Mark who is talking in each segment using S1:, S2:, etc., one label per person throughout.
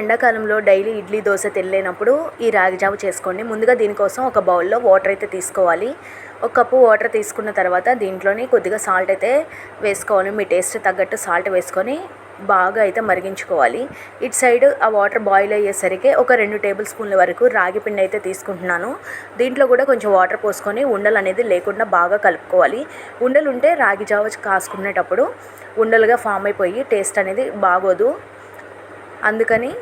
S1: ఎండాకాలంలో డైలీ ఇడ్లీ దోశ తెల్లేనప్పుడు ఈ రాగి జావ చేసుకోండి. ముందుగా దీనికోసం ఒక బౌల్లో వాటర్ అయితే తీసుకోవాలి. ఒక కప్పు వాటర్ తీసుకున్న తర్వాత దీంట్లోని కొద్దిగా సాల్ట్ అయితే వేసుకోవాలి. మీ టేస్ట్ తగ్గట్టు సాల్ట్ వేసుకొని బాగా అయితే మరిగించుకోవాలి. ఇటు సైడ్ ఆ వాటర్ బాయిల్ అయ్యేసరికి ఒక రెండు టేబుల్ స్పూన్ల వరకు రాగి పిండి అయితే తీసుకుంటున్నాను. దీంట్లో కూడా కొంచెం వాటర్ పోసుకొని ఉండలు అనేది లేకుండా బాగా కలుపుకోవాలి. ఉండలు ఉంటే రాగి జావ కాసుకునేటప్పుడు ఉండలుగా ఫామ్ అయిపోయి టేస్ట్ అనేది బాగోదు. అందుకని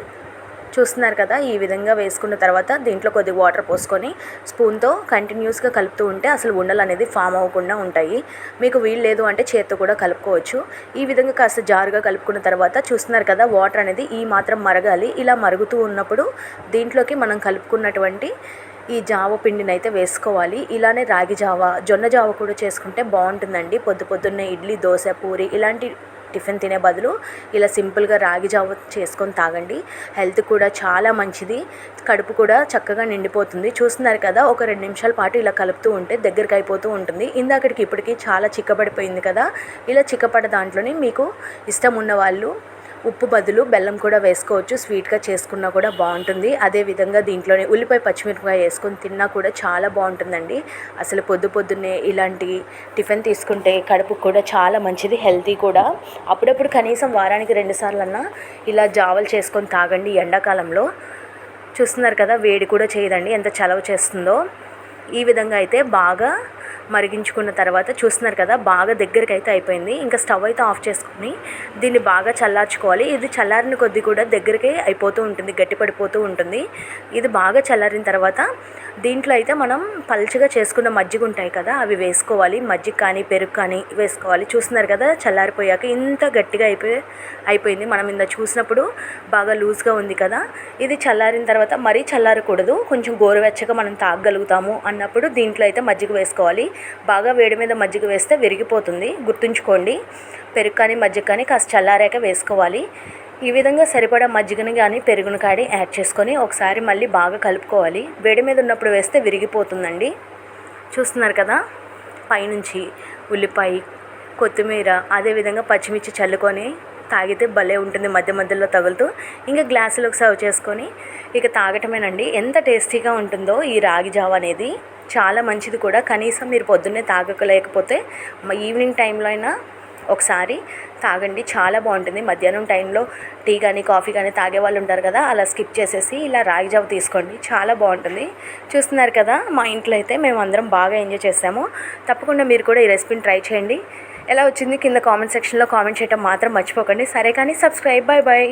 S1: చూస్తున్నారు కదా ఈ విధంగా వేసుకున్న తర్వాత దీంట్లో కొద్ది వాటర్ పోసుకొని స్పూన్తో కంటిన్యూస్గా కలుపుతూ ఉంటే అసలు ఉండలు అనేది ఫామ్ అవ్వకుండా ఉంటాయి. మీకు వీలు లేదు అంటే చేత్తో కూడా కలుపుకోవచ్చు. ఈ విధంగా కాస్త జారుగా కలుపుకున్న తర్వాత చూస్తున్నారు కదా వాటర్ అనేది ఈ మాత్రం మరగాలి. ఇలా మరుగుతూ ఉన్నప్పుడు దీంట్లోకి మనం కలుపుకున్నటువంటి ఈ జావ పిండిని అయితే వేసుకోవాలి. ఇలానే రాగి జావ జొన్న జావ కూడా చేసుకుంటే బాగుంటుందండి. పొద్దు పొద్దున్నే ఇడ్లీ దోశ పూరి ఇలాంటి టిఫిన్ తినే బదులు ఇలా సింపుల్గా రాగి జావ చేసుకొని తాగండి. హెల్త్ కూడా చాలా మంచిది. కడుపు కూడా చక్కగా నిండిపోతుంది. చూస్తున్నారు కదా ఒక రెండు నిమిషాల పాటు ఇలా కలుపుతూ ఉంటే దగ్గరికి అయిపోతూ ఉంటుంది. ఇందాకటికి ఇప్పటికి చాలా చిక్కబడిపోయింది కదా ఇలా చిక్కపడ దాంట్లోనే మీకు ఇష్టం ఉన్న వాళ్ళు ఉప్పు బదులు బెల్లం కూడా వేసుకోవచ్చు. స్వీట్గా చేసుకున్నా కూడా బాగుంటుంది. అదేవిధంగా దీంట్లోనే ఉల్లిపాయ పచ్చిమిరపకాయ వేసుకొని తిన్నా కూడా చాలా బాగుంటుందండి. అసలు పొద్దు పొద్దున్నే ఇలాంటి టిఫిన్ తీసుకుంటే కడుపు కూడా చాలా మంచిది హెల్తీ కూడా. అప్పుడప్పుడు కనీసం వారానికి రెండుసార్లు అన్నా ఇలా జావలు చేసుకొని తాగండి ఎండాకాలంలో. చూస్తున్నారు కదా వేడి కూడా చేయదండి. ఎంత చలవ చేస్తుందో. ఈ విధంగా అయితే బాగా మరిగించుకున్న తర్వాత చూస్తున్నారు కదా బాగా దగ్గరికి అయితే అయిపోయింది. ఇంకా స్టవ్ అయితే ఆఫ్ చేసుకుని దీన్ని బాగా చల్లార్చుకోవాలి. ఇది చల్లారిన కొద్ది కూడా దగ్గరికి అయిపోతూ ఉంటుంది గట్టి పడిపోతూ ఉంటుంది. ఇది బాగా చల్లారిన తర్వాత దీంట్లో అయితే మనం పల్చగా చేసుకున్న మజ్జిగ ఉంటాయి కదా అవి వేసుకోవాలి. మజ్జిగ కానీ పెరుగు కానీ వేసుకోవాలి. చూస్తున్నారు కదా చల్లారిపోయాక ఇంత గట్టిగా అయిపోయి అయిపోయింది. మనం ఇంత చూసినప్పుడు బాగా లూజ్గా ఉంది కదా. ఇది చల్లారిన తర్వాత మరీ చల్లారకూడదు. కొంచెం గోరువెచ్చగా మనం తాగగలుగుతాము అన్నప్పుడు దీంట్లో అయితే మజ్జిగ వేసుకోవాలి. బాగా వేడి మీద మజ్జిగ వేస్తే విరిగిపోతుంది. గుర్తుంచుకోండి పెరుగు కానీ మజ్జిగ కానీ కాస్త చల్లారాక వేసుకోవాలి. ఈ విధంగా సరిపడా మజ్జిగని కానీ పెరుగును కానీ యాడ్ చేసుకొని ఒకసారి మళ్ళీ బాగా కలుపుకోవాలి. వేడి మీద ఉన్నప్పుడు వేస్తే విరిగిపోతుందండి. చూస్తున్నారు కదా పైనుంచి ఉల్లిపాయ కొత్తిమీర అదేవిధంగా పచ్చిమిర్చి చల్లుకొని తాగితే భలే ఉంటుంది మధ్య మధ్యలో తగులుతూ. ఇంకా గ్లాసులోకి సర్వ్ చేసుకొని ఇక తాగటమేనండి. ఎంత టేస్టీగా ఉంటుందో ఈ రాగి జావ అనేది. చాలా మంచిది కూడా. కనీసం మీరు పొద్దున్నే తాగకలేకపోతే ఈవినింగ్ టైంలో అయినా ఒకసారి తాగండి. చాలా బాగుంటుంది. మధ్యాహ్నం టైంలో టీ కానీ కాఫీ కానీ తాగే వాళ్ళు ఉంటారు కదా అలా స్కిప్ చేసేసి ఇలా రాగి జావ తీసుకోండి. చాలా బాగుంటుంది. చూస్తున్నారు కదా మా ఇంట్లో అయితే మేము అందరం బాగా ఎంజాయ్ చేసాము. తప్పకుండా మీరు కూడా ఈ రెసిపీని ట్రై చేయండి. ఎలా వచ్చింది కింద కామెంట్ సెక్షన్లో కామెంట్ చేయడం మాత్రం మర్చిపోకండి. సరే కానీ సబ్స్క్రైబ్. Bye bye